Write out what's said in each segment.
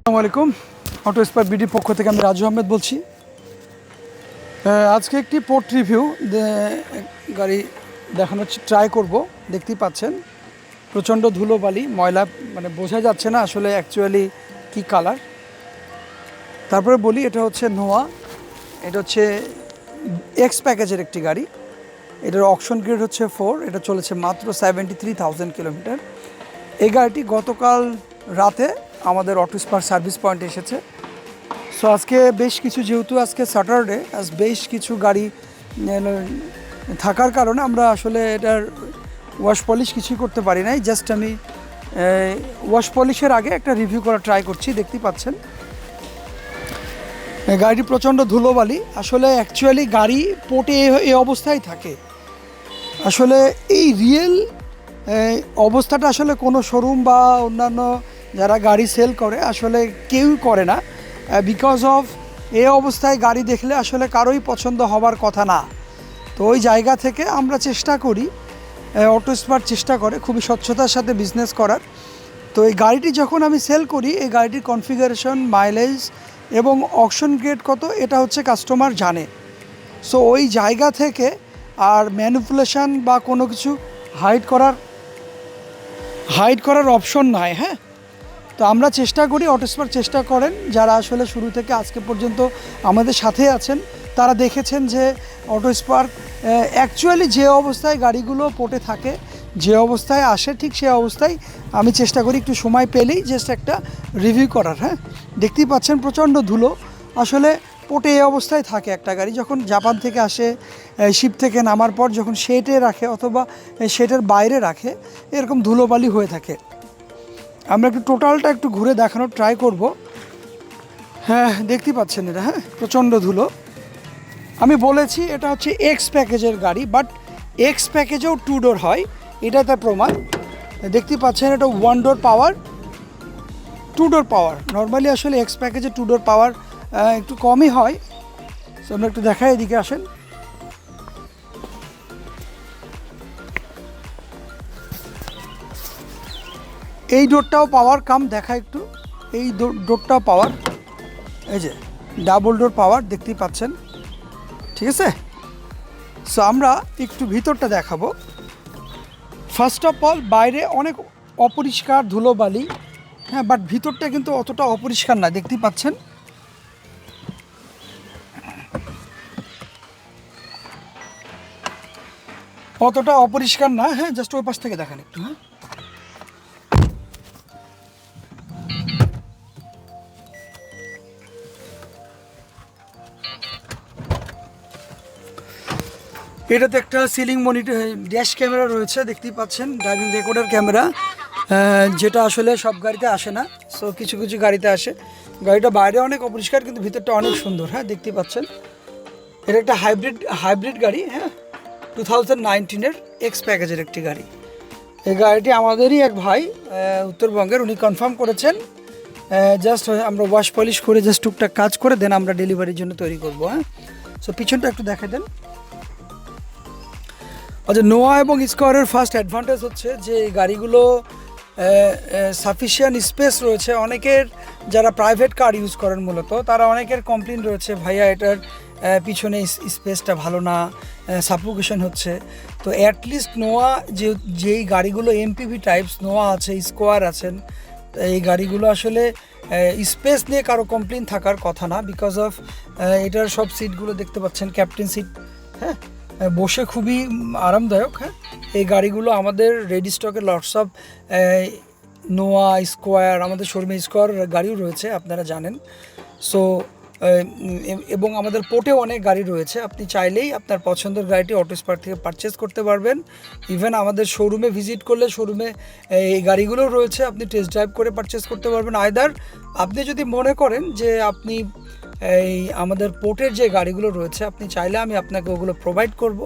আসসালামু আলাইকুম। Auto spare বিডির পক্ষ থেকে আমি রাজু আহমেদ বলছি। আজকে একটি পোর্ট রিভিউ গাড়ি দেখানোর ট্রাই করব, দেখতেই পাচ্ছেন। প্রচণ্ড ধুলোবালি, ময়লা মানে বোঝা যাচ্ছে না আসলে অ্যাকচুয়ালি কি কালার তারপরে বলি, এটা হচ্ছে নোয়া এটা হচ্ছে এক্স প্যাকেজের একটি গাড়ি। এটার অকশন গ্রেড হচ্ছে ফোর এটা চলেছে মাত্র সেভেন্টি থ্রি থাউজেন্ড কিলোমিটার এই গাড়িটি গতকাল রাতে আমাদের অটো স্পার সার্ভিস পয়েন্ট এসেছে। সো আজকে বেশ কিছু, যেহেতু আজকে স্যাটারডে আজ বেশ কিছু গাড়ি থাকার কারণে আমরা আসলে এটার ওয়াশ পলিশ কিছুই করতে পারি নাই। জাস্ট আমি ওয়াশ পলিশের আগে একটা রিভিউ করা ট্রাই করছি, দেখতেই পাচ্ছেন। গাড়িটি প্রচণ্ড ধুলোবালি। আসলে অ্যাকচুয়ালি গাড়ি পোটে এই অবস্থায় থাকে। আসলে এই রিয়েল অবস্থাটা আসলে কোনো শোরুম বা অন্যান্য যারা গাড়ি সেল করে, আসলে কেউ করে না বিকজ অফ এ অবস্থায় গাড়ি দেখলে আসলে কারোই পছন্দ হবার কথা না। তো ওই জায়গা থেকে আমরা চেষ্টা করি অটো স্পার চেষ্টা করে, খুবই স্বচ্ছতার সাথে বিজনেস করার। তো এই গাড়িটি যখন আমি সেল করি, এই গাড়িটির কনফিগারেশন মাইলেজ এবং অকশন গ্রেড কত, এটা হচ্ছে কাস্টমার জানে। সো ওই জায়গা থেকে আর ম্যানিপুলেশন বা কোনো কিছু হাইড করার হাইড করার অপশন নাই হ্যাঁ? তো আমরা চেষ্টা করি অটোস্পার চেষ্টা করেন। যারা আসলে শুরু থেকে আজকে পর্যন্ত আমাদের সাথে আছেন, তারা দেখেছেন যে অটোস্পার্ক অ্যাকচুয়ালি যে অবস্থায় গাড়িগুলো পটে থাকে, যে অবস্থায় আসে ঠিক সে অবস্থায় আমি চেষ্টা করি একটু সময় পেলেই জাস্ট একটা রিভিউ করার হ্যাঁ? দেখতেই পাচ্ছেন প্রচণ্ড ধুলো। আসলে পোটে এই অবস্থায় থাকে একটা গাড়ি, যখন জাপান থেকে আসে শিপ থেকে নামার পর যখন শেটে রাখে অথবা শেটের বাইরে রাখে, এরকম ধুলোবালি হয়ে থাকে। আমরা একটু টোটালটা একটু ঘুরে দেখানোর ট্রাই করব। হ্যাঁ দেখতে পাচ্ছেন এটা হ্যাঁ প্রচণ্ড ধুলো। আমি বলেছি এটা হচ্ছে এক্স প্যাকেজের গাড়ি বাট এক্স প্যাকেজেও টু ডোর হয় এটা তার প্রমাণ। দেখতে পাচ্ছেন এটা one door power two door power normally আসলে এক্স প্যাকেজে টু ডোর পাওয়ার একটু কমই হয়। তো আমরা একটু দেখাই এদিকে আসেন। এই ডোরটাও পাওয়ার, কাম দেখা একটু, এই ডোরটাও পাওয়ার, এই যে, ডাবল ডোর পাওয়ার দেখতেই পাচ্ছেন, ঠিক আছে? সো আমরা একটু ভিতরটা দেখাবো। ফার্স্ট অফ অল বাইরে অনেক অপরিষ্কার ধুলোবালি হ্যাঁ বাট ভিতরটা কিন্তু অতটা অপরিষ্কার না, দেখতেই পাচ্ছেন? অতটা অপরিষ্কার না হ্যাঁ জাস্ট ওই পাশ থেকে দেখান একটু হ্যাঁ? এটাতে একটা সিলিং মনিটর ড্যাশ ক্যামেরা রয়েছে, দেখতেই পাচ্ছেন ড্রাইভিং রেকর্ডার ক্যামেরা যেটা আসলে সব গাড়িতে আসে না সো কিছু কিছু গাড়িতে আসে। গাড়িটা বাইরে অনেক অপরিষ্কার, কিন্তু ভিতরটা অনেক সুন্দর হ্যাঁ দেখতেই পাচ্ছেন। এটা একটা হাইব্রিড হাইব্রিড গাড়ি হ্যাঁ টু থাউজেন্ড নাইনটিনের এক্স প্যাকেজের একটি গাড়ি। এই গাড়িটি আমাদেরই এক ভাই উত্তরবঙ্গের, উনি কনফার্ম করেছেন। জাস্ট আমরা ওয়াশ পলিশ করে জাস্ট টুকটাক কাজ করে দেন আমরা ডেলিভারির জন্য তৈরি করব হ্যাঁ। সো পিছনটা একটু দেখে দেন। আচ্ছা নোয়া এবং স্কোয়ারের ফার্স্ট অ্যাডভান্টেজ হচ্ছে যে এই গাড়িগুলো সাফিসিয়েন্ট স্পেস রয়েছে। অনেকের যারা প্রাইভেট কার ইউজ করেন মূলত, তারা অনেকের কমপ্লেন রয়েছে, ভাইয়া, এটার পিছনে স্পেসটা ভালো না সাফোকেশন হচ্ছে। তো অ্যাটলিস্ট নোয়া যে, যেই গাড়িগুলো এমপিভি টাইপস নোয়া আছে, স্কোয়ার আছেন, এই গাড়িগুলো আসলে স্পেস নিয়ে কারও কমপ্লেন থাকার কথা না বিকজ অফ এটার সব সিটগুলো দেখতে পাচ্ছেন ক্যাপ্টেন সিট হ্যাঁ? বসে খুবই আরামদায়ক হ্যাঁ? এই গাড়িগুলো আমাদের রেডি স্টকে লটস অফ নোয়া স্কোয়ার আমাদের শোরুমে স্কোয়ার গাড়িও রয়েছে, আপনারা জানেন। সো এবং আমাদের পোর্টেও অনেক গাড়ি রয়েছে, আপনি চাইলেই আপনার পছন্দের গাড়িটি অটো স্পার থেকে পারচেস করতে পারবেন। ইভেন আমাদের শোরুমে ভিজিট করলে শোরুমে এই গাড়িগুলোও রয়েছে, আপনি টেস্ট ড্রাইভ করে পারচেস করতে পারবেন। আয়দার আপনি যদি মনে করেন যে আপনি এই আমাদের পোর্টের যে গাড়িগুলো রয়েছে, আপনি চাইলে আমি আপনাকে ওগুলো প্রোভাইড করব।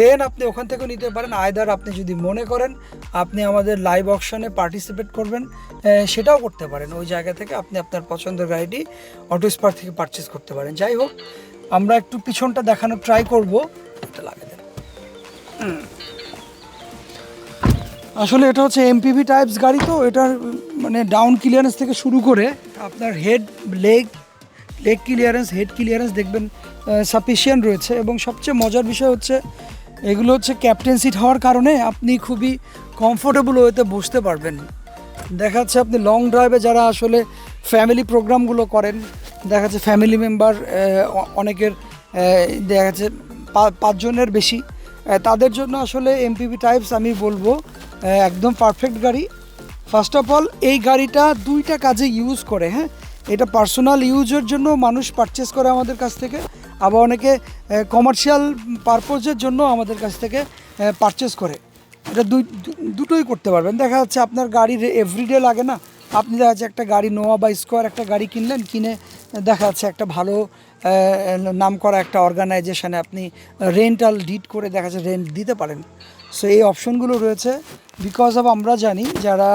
দেন আপনি ওখান থেকেও নিতে পারেন। আয়দার আপনি যদি মনে করেন, আপনি আমাদের লাইভ অকশনে পার্টিসিপেট করবেন সেটাও করতে পারেন। ওই জায়গা থেকে আপনি আপনার পছন্দের গাড়িটি অটো স্পার থেকে পারচেস করতে পারেন। যাই হোক, আমরা একটু পিছনটা দেখানোর ট্রাই করব। লাগিয়ে দেন। আসলে এটা হচ্ছে এমপিভি টাইপস গাড়ি তো, এটার মানে ডাউন ক্লিয়ারেন্স থেকে শুরু করে আপনার head leg leg clearance head clearance দেখবেন সাফিসিয়েন্ট রয়েছে এবং সবচেয়ে মজার বিষয় হচ্ছে, এগুলো হচ্ছে ক্যাপ্টেন সিট হওয়ার কারণে আপনি খুবই কমফোর্টেবল ওয়েতে বসতে পারবেন। দেখা যাচ্ছে আপনি লং ড্রাইভে যারা আসলে ফ্যামিলি প্রোগ্রামগুলো করেন, দেখা যাচ্ছে ফ্যামিলি মেম্বার অনেকের দেখা যাচ্ছে পাঁচজনের বেশি তাদের জন্য আসলে এমপিভি টাইপস আমি বলব একদম পারফেক্ট গাড়ি। ফার্স্ট অফ অল এই গাড়িটা দুইটা কাজে ইউজ করে হ্যাঁ? এটা পার্সোনাল ইউজের জন্য মানুষ পারচেস করে আমাদের কাছ থেকে, আবার অনেকে কমার্শিয়াল পারপোজের জন্য আমাদের কাছ থেকে পারচেস করে। এটা দুটোই করতে পারবেন। দেখা যাচ্ছে আপনার গাড়ির এভরিডে লাগে না। আপনি দেখা যাচ্ছে একটা গাড়ি নোয়া বা স্কোয়ার একটা গাড়ি কিনলেন, কিনে দেখা যাচ্ছে একটা ভালো নাম করা একটা অর্গানাইজেশানে আপনি রেন্টাল ডিট করে দেখা যাচ্ছে রেন্ট দিতে পারেন। সো এই অপশনগুলো রয়েছে। বিকজ অফ আমরা জানি, যারা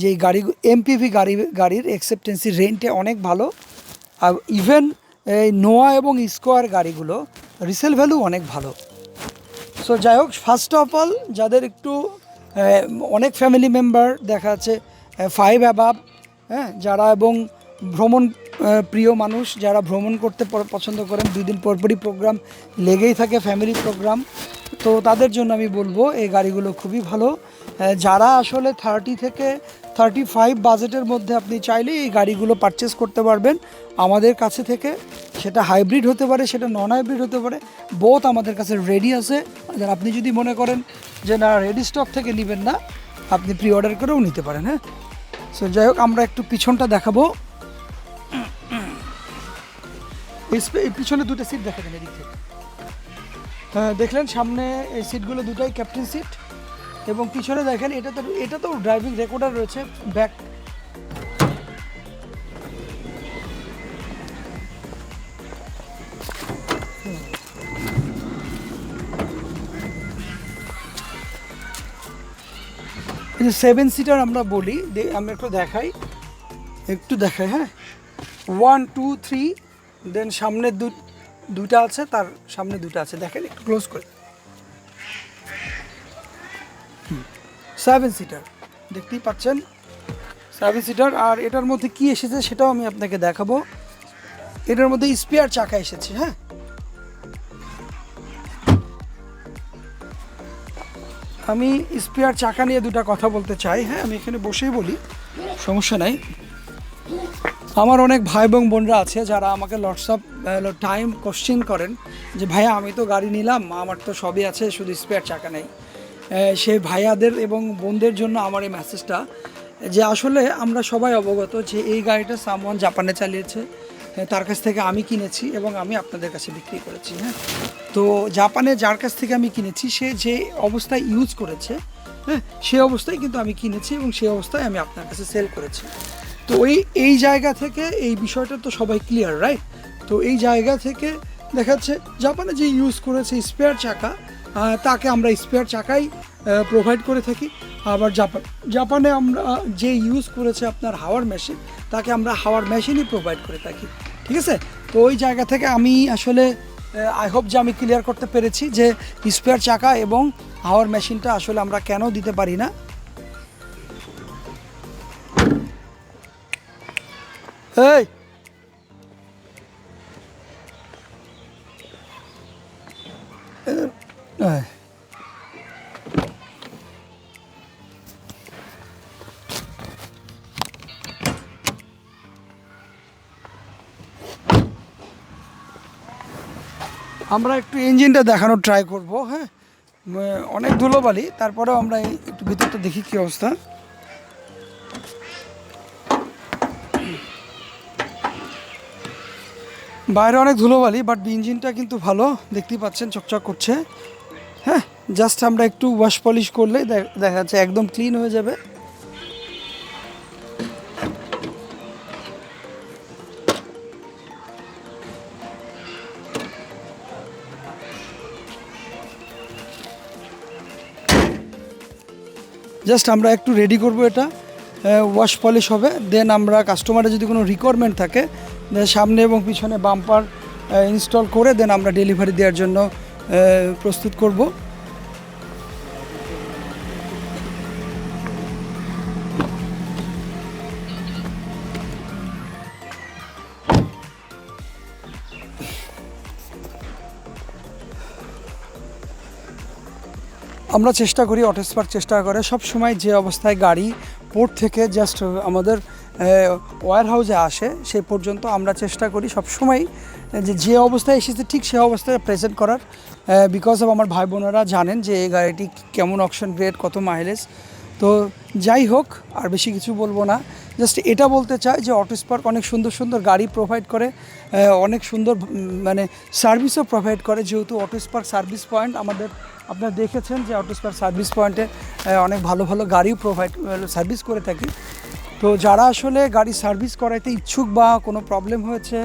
যে গাড়ি এমপিভি গাড়ি, গাড়ির অ্যাকসেপ্টেন্সি রেন্টে অনেক ভালো। আর ইভেন এই নোয়া এবং স্কোয়ার গাড়িগুলো রিসেল ভ্যালু অনেক ভালো। সো যাই হোক ফার্স্ট অফ অল যাদের একটু অনেক ফ্যামিলি মেম্বার দেখা যাচ্ছে ফাইভ অ্যাবাব হ্যাঁ যারা এবং ভ্রমণ প্রিয় মানুষ, যারা ভ্রমণ করতে পছন্দ করেন, দুই দিন পরপরই প্রোগ্রাম লেগেই থাকে ফ্যামিলি প্রোগ্রাম তো তাদের জন্য আমি বলব, এই গাড়িগুলো খুবই ভালো। যারা আসলে থার্টি থেকে থার্টি ফাইভ বাজেটের মধ্যে আপনি চাইলে এই গাড়িগুলো পারচেস করতে পারবেন। আমাদের কাছে থেকে সেটা হাইব্রিড হতে পারে, সেটা নন হাইব্রিড হতে পারে। বোথ আমাদের কাছে রেডি আছে। আর আপনি যদি মনে করেন যে না রেডি স্টক থেকে নেবেন না, আপনি প্রি অর্ডার করেও নিতে পারেন হ্যাঁ? সো যাই হোক, আমরা একটু পিছনটা দেখাবো। এই পিছনে দুটো সিট দেখাবেন এদিক থেকে। হ্যাঁ দেখলেন সামনে এই সিটগুলো দুটাই ক্যাপ্টেন সিট এবং পিছনে দেখেন, এটা তো এটা তো ড্রাইভিং রেকর্ডার রয়েছে ব্যাক সেভেন সিটার আমরা বলি আমরা একটু দেখাই একটু দেখাই হ্যাঁ। ওয়ান টু থ্রি দেন সামনে দুটা আছে, তার সামনে দুটো আছে, দেখেন, একটু ক্লোজ করে। সেভেন সিটার দেখতেই পাচ্ছেন? সেভেন সিটার আর এটার মধ্যে কি এসেছে সেটাও আমি আপনাকে দেখাবো। এটার মধ্যে স্পেয়ার চাকা এসেছে হ্যাঁ? আমি স্পেয়ার চাকা নিয়ে দুটো কথা বলতে চাই হ্যাঁ? আমি এখানে বসেই বলি, সমস্যা নাই। আমার অনেক ভাই এবং বোনরা আছে যারা আমাকে অফ টাইম কোশ্চেন করেন যে, ভাইয়া, আমি তো গাড়ি নিলাম আমার তো সবই আছে, শুধু স্পেয়ার চাকা নেই। সেই ভাইয়াদের এবং বোনদের জন্য আমার এই মেসেজটা যে আসলে আমরা সবাই অবগত যে এই গাড়িটা সামওয়ান জাপানে চালিয়েছে তার কাছ থেকে আমি কিনেছি এবং আমি আপনাদের কাছে বিক্রি করেছি হ্যাঁ? তো জাপানে যার কাছ থেকে আমি কিনেছি, সে যে অবস্থায় ইউজ করেছে হ্যাঁ সেই অবস্থায় কিন্তু আমি কিনেছি এবং সেই অবস্থায় আমি আপনার কাছে সেল করেছি। তো ওই এই জায়গা থেকে এই বিষয়টা তো সবাই ক্লিয়ার রাইট তো এই জায়গা থেকে দেখাচ্ছে, জাপানে যে ইউজ করেছে স্পেয়ার চাকা তাকে আমরা স্পেয়ার চাকাই প্রোভাইড করে থাকি। আবার জাপান, জাপানে আমরা যে ইউজ করেছে আপনার হাওয়ার মেশিন তাকে আমরা হাওয়ার মেশিনই প্রোভাইড করে থাকি। ঠিক আছে? তো ওই জায়গা থেকে আমি আসলে আই হোপ যে আমি ক্লিয়ার করতে পেরেছি যে স্পেয়ার চাকা এবং হাওয়ার মেশিনটা আসলে আমরা কেন দিতে পারি না। এই। আমরা একটু ইঞ্জিনটা দেখানোর ট্রাই করব হ্যাঁ? অনেক ধুলোবালি, তারপরেও আমরা একটু ভিতরটা দেখি কি অবস্থা। বাইরে অনেক ধুলোবালি বাট ইঞ্জিনটা কিন্তু ভালো, দেখতেই পাচ্ছেন, চকচক করছে। হ্যাঁ জাস্ট আমরা একটু ওয়াশ পলিশ করলে দেখা যাচ্ছে একদম ক্লিন হয়ে যাবে। জাস্ট আমরা একটু রেডি করব এটা ওয়াশ পলিশ হবে দেন আমরা কাস্টমারের যদি কোনো রিকোয়ারমেন্ট থাকে সামনে এবং পিছনে বাম্পার ইনস্টল করে দেন আমরা ডেলিভারি দেওয়ার জন্য প্রস্তুত করব। আমরা চেষ্টা করি অটোস্পার্ক চেষ্টা করে। সব সময় যে অবস্থায় গাড়ি পোর্ট থেকে জাস্ট আমাদের ওয়ার হাউসে আসে সেই পর্যন্ত আমরা চেষ্টা করি সব সময় যে যে অবস্থায় এসেছে ঠিক সে অবস্থায় প্রেজেন্ট করার। বিকজ অফ আমার ভাই বোনেরা জানেন যে এই গাড়িটি কেমন অপশন গ্রেড কত মাইলেজ তো যাই হোক, আর বেশি কিছু বলব না। জাস্ট এটা বলতে চাই যে অটোস্পার্ক অনেক সুন্দর সুন্দর গাড়ি প্রোভাইড করে অনেক সুন্দর মানে সার্ভিসও প্রোভাইড করে, যেহেতু অটো স্পার্ক সার্ভিস পয়েন্ট আমাদের আপনারা দেখেছেন যে অটোস্পার সার্ভিস পয়েন্টে অনেক ভালো ভালো গাড়িও প্রোভাইড সার্ভিস করে থাকি। তো যারা আসলে গাড়ি সার্ভিস করাইতে ইচ্ছুক বা কোনো প্রবলেম হয়েছে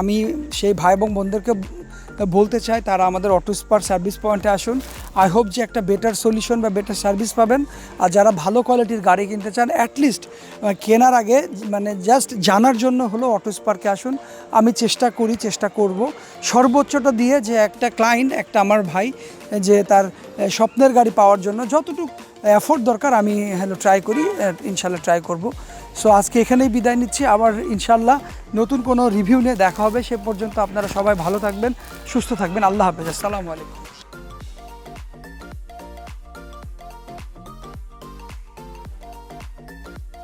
আমি সেই ভাই এবং বোনদেরকে বলতে চাই তারা আমাদের অটো স্পার সার্ভিস পয়েন্টে আসুন। আই হোপ যে একটা বেটার সলিউশন বা বেটার সার্ভিস পাবেন। আর যারা ভালো কোয়ালিটির গাড়ি কিনতে চান অ্যাটলিস্ট কেনার আগে মানে জাস্ট জানার জন্য হলো অটো স্পার্কে আসুন। আমি চেষ্টা করি, চেষ্টা করব। সর্বোচ্চটা দিয়ে যে একটা ক্লায়েন্ট একটা আমার ভাই, যে তার স্বপ্নের গাড়ি পাওয়ার জন্য যতটুকু এফোর্ট দরকার, আমি হ্যালো ট্রাই করি ইনশাল্লাহ ট্রাই করব। সো আজকে এখানেই বিদায় নিচ্ছি। আবার ইনশাল্লাহ নতুন কোনো রিভিউ নিয়ে দেখা হবে। সে পর্যন্ত আপনারা সবাই ভালো থাকবেন, সুস্থ থাকবেন। আল্লাহ হাফেজ। আসসালামু আলাইকুম।